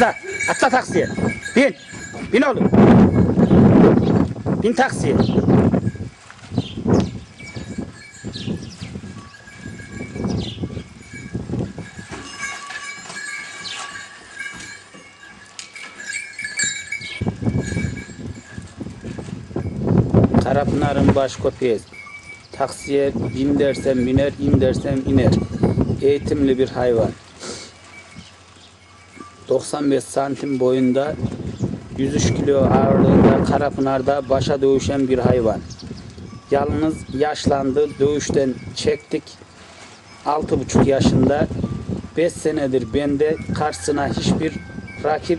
Atla. Atla taksiye. Bin. Bin oğlum. Bin taksiye. Karapınar'ın baş köpeği. Taksiye bin dersem biner, in dersem iner. Eğitimli bir hayvan. 95 santim boyunda 103 kilo ağırlığında Karapınar'da başa dövüşen bir hayvan. Yalnız yaşlandı, dövüşten çektik. 6,5 yaşında 5 senedir bende karşısına hiçbir rakip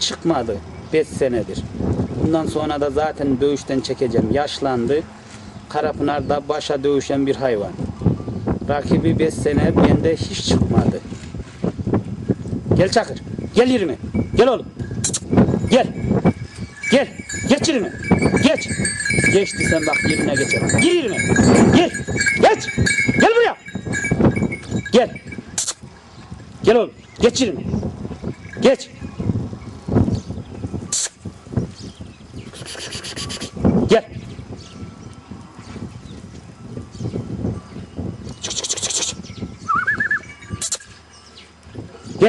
çıkmadı. 5 senedir. Bundan sonra da zaten dövüşten çekeceğim. Yaşlandı. Karapınar'da başa dövüşen bir hayvan. Rakibi 5 sene bende hiç çıkmadı. Gel Çakır. Gel yerime. Gel oğlum. Gel. Gel. Geç yerime. Geç. Geçti sen bak yerine geçelim. Gir yerime. Gel. Geç. Gel buraya. Gel. Gel oğlum. Geç yerime. Geç. Gel.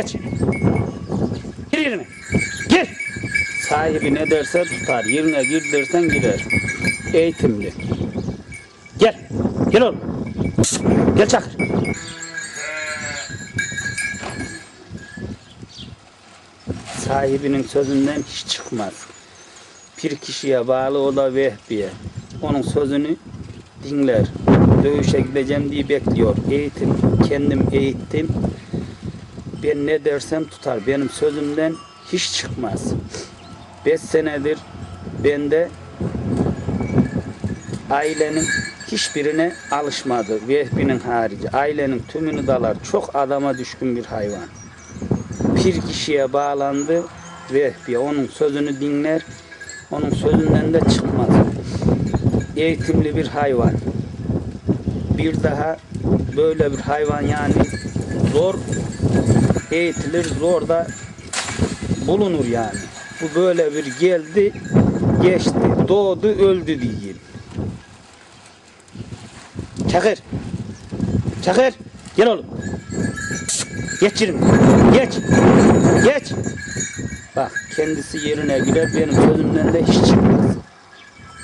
Geç. Gir yerine. Gir. Sahibi ne derse tutar. Yerine gir dersen girer. Eğitimli. Gel. Gel oğlum. Gel Çakır. Sahibinin sözünden hiç çıkmaz. Bir kişiye bağlı o da Vehbi'ye. Onun sözünü dinler. Dövüşe gideceğim diye bekliyor. Eğitim. Kendim eğittim. Ben ne dersem tutar. Benim sözümden hiç çıkmaz. Beş senedir bende ailenin hiçbirine alışmadı. Vehbi'nin harici. Ailenin tümünü dalar. Çok adama düşkün bir hayvan. Bir kişiye bağlandı. Vehbi onun sözünü dinler. Onun sözünden de çıkmaz. Eğitimli bir hayvan. Bir daha böyle bir hayvan yani zor eğitilir, zor da bulunur yani. Bu böyle bir geldi, geçti, doğdu, öldü değil. Çakır. Çakır. Gel oğlum. Geç yerime. Geç. Geç. Bak kendisi yerine girer benim sözümden de hiç çıkmaz.